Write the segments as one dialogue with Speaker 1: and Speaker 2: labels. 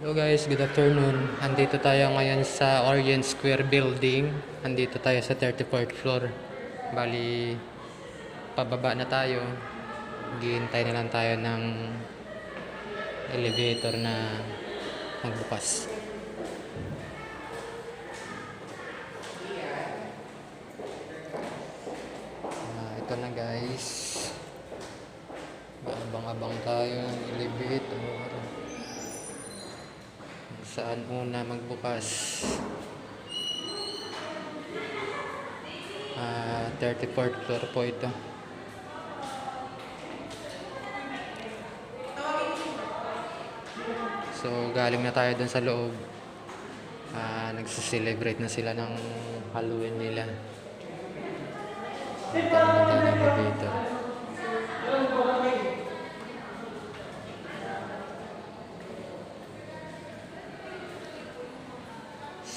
Speaker 1: Hello guys, good afternoon. Andito tayo ngayon sa Orient Square Building. Andito tayo sa 34th floor. Bali, pababa na tayo. Maghihintay na lang tayo ng elevator na magbukas. Ah, ito na guys. Abang-abang tayo ng elevator. Saan una magbukas? Ah, 34th floor po ito. So, galing na tayo dun sa loob. Ah, nagse-celebrate na sila ng Halloween nila. Punta tayo ng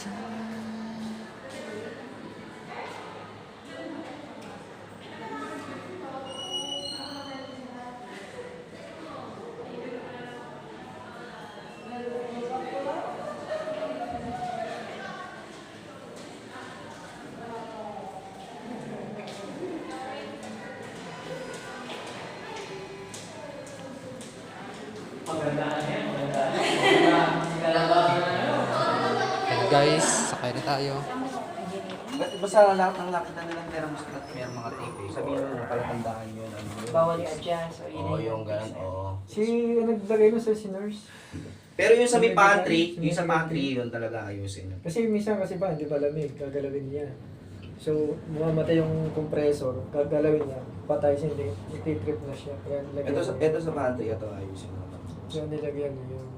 Speaker 1: elevator. Hello guys, sakay na tayo.
Speaker 2: Ba- Basta lahat ng nakita nilang meron mas meron mga eh. Sabihin mo palatandaan yun. Ano, yun.
Speaker 3: Bawal i-adjust o yun
Speaker 2: Oo, yung ganun, oo.
Speaker 4: Si naglagay mo sa si nurse.
Speaker 2: Pero yung sa may pantry, yung sa pantry, yun talaga ayusin.
Speaker 4: Kasi minsan kasi ba, hindi ba lamig, gagalawin niya. So, mamamatay yung compressor, gagalawin niya, patay siya, hindi, ititrip na siya. Kaya nilagyan
Speaker 2: Ito sa,
Speaker 4: niya.
Speaker 2: ito sa pantry, ito ayusin.
Speaker 4: Kaya nilagyan niya yung...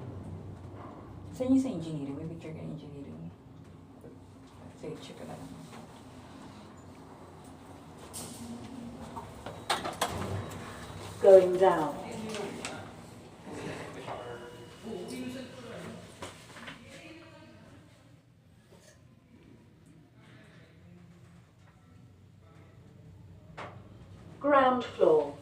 Speaker 3: Saan yung sa engineering? May picture ka engineering. Sige, check ka na lang. Going down. Ground floor.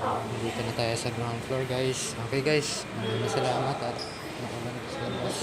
Speaker 1: Dito na tayo sa ground floor guys. Okay guys, maraming salamat at nakuha na sa labas.